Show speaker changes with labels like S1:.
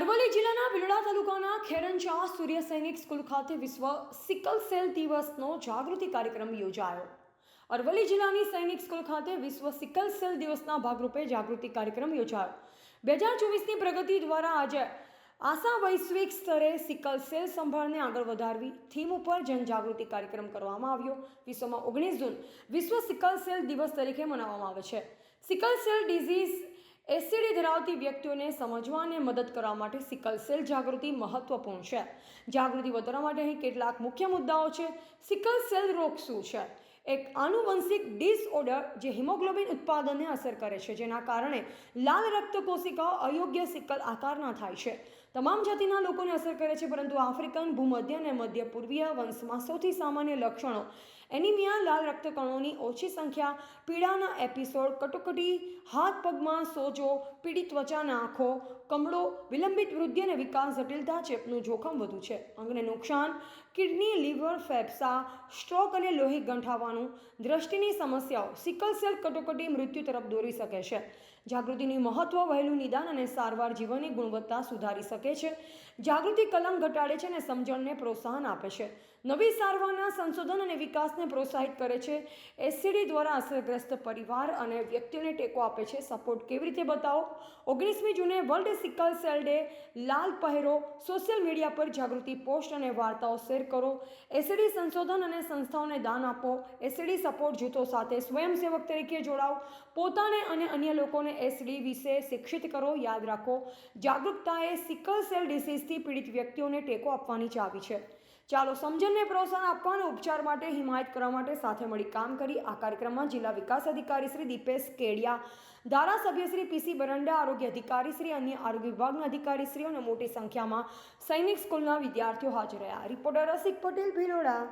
S1: અરવલ્લી જિલ્લાના ભીલડા તાલુકાના ખેરંચા સૂર્ય સૈનિક સ્કૂલ ખાતે વિશ્વ સિકલ સેલ દિવસનો જાગૃતિ કાર્યક્રમ યોજાયો. અરવલ્લી જિલ્લાની સૈનિક સ્કૂલ ખાતે વિશ્વ સિકલ સેલ દિવસના ભાગરૂપે જાગૃતિ કાર્યક્રમ યોજાયો. બે હજાર ચોવીસની પ્રગતિ દ્વારા આજે આશા વૈશ્વિક સ્તરે સિકલ સેલ સંભાળને આગળ વધારવી, થીમ ઉપર જનજાગૃતિ કાર્યક્રમ કરવામાં આવ્યો. વિશ્વમાં ઓગણીસ જૂન વિશ્વ સિકલ સેલ દિવસ તરીકે મનાવવામાં આવે છે. સિકલ સેલ ડિઝીઝ એસિડી ધરાવતી વ્યક્તિઓને સમજવા અને મદદ કરવા માટે સિકલ સેલ જાગૃતિ મહત્વપૂર્ણ છે. જાગૃતિ વધારવા માટે અહીં કેટલાક મુખ્ય મુદ્દાઓ છે. સિકલ સેલ રોગ શું છે? એક આનુવંશિક ડિસઓર્ડર જે હિમોગ્લોબિન ઉત્પાદનને અસર કરે છે, જેના કારણે લાલ રક્ત કોશિકાઓ અયોગ્ય સિકલ આકારના થાય છે. તમામ જાતિના લોકોને અસર કરે છે, પરંતુ આફ્રિકન ભૂમધ્ય અને મધ્ય પૂર્વીય વંશમાં સૌથી સામાન્ય લક્ષણો એનિમિયા, લાલ રક્તકણોની ઓછી સંખ્યા, પીડાના એપિસોડ, કટોકટી, હાથ પગમાં સોજો, પીડિત ત્વચાના આંખો, કમળો, વિલંબિત વૃદ્ધિ અને વિકાસ, જટિલતા, ચેપનું જોખમ વધુ છે. અંગને નુકસાન, કિડની, લીવર, ફેફસા, સ્ટ્રોક અને લોહી ગંઠાવાનું, દ્રષ્ટિની સમસ્યાઓ, સિકલ સેલ કટોકટી મૃત્યુ તરફ દોરી શકે છે. જાગૃતિની મહત્વ, વહેલું નિદાન અને સારવાર જીવનની ગુણવત્તા સુધારી શકે છે. જાગૃતિ કલંક ઘટાડે છે અને સમજણને પ્રોત્સાહન આપે છે. નવી સારવારના સંશોધન અને વિકાસને પ્રોત્સાહિત કરે છે. એસિડી દ્વારા અસરગ્રસ્ત પરિવાર અને વ્યક્તિઓને ટેકો આપે છે. સપોર્ટ કેવી રીતે બતાવો? ઓગણીસમી જૂને વર્લ્ડ સિકલ સેલ ડે લાલ પહેરો સોશિયલ મીડિયા પર જાગૃતિ પોસ્ટ અને વાર્તાઓ શેર કરો. એસિડી સંશોધન અને સંસ્થાઓને દાન આપો. એસિડી સપોર્ટ જૂથો સાથે સ્વયંસેવક તરીકે જોડાઓ. પોતાને અને અન્ય લોકોને એસડી વિશે શિક્ષિત કરો. યાદ રાખો જાગૃતતા એ સિકલ સેલ ડિસીઝથી પીડિત વ્યક્તિઓને ટેકો આપવાની ચાવી છે. ચાલો સમજણને પ્રોત્સાહન આપવા ઉપચાર માટે હિમાયત કરવા માટે સાથે મળી કામ કરી. આ કાર્યક્રમમાં જિલ્લા વિકાસ અધિકારી શ્રી દીપેશ કેડિયા, ધારાસભ્ય શ્રી પીસી બરંડા, આરોગ્ય અધિકારી શ્રી અન્ય આરોગ્ય વિભાગના અધિકારીશ્રીઓ અને મોટી સંખ્યામાં સૈનિક સ્કૂલના વિદ્યાર્થીઓ હાજર રહ્યા. રિપોર્ટર રસિક પટેલ, ભિલોડા.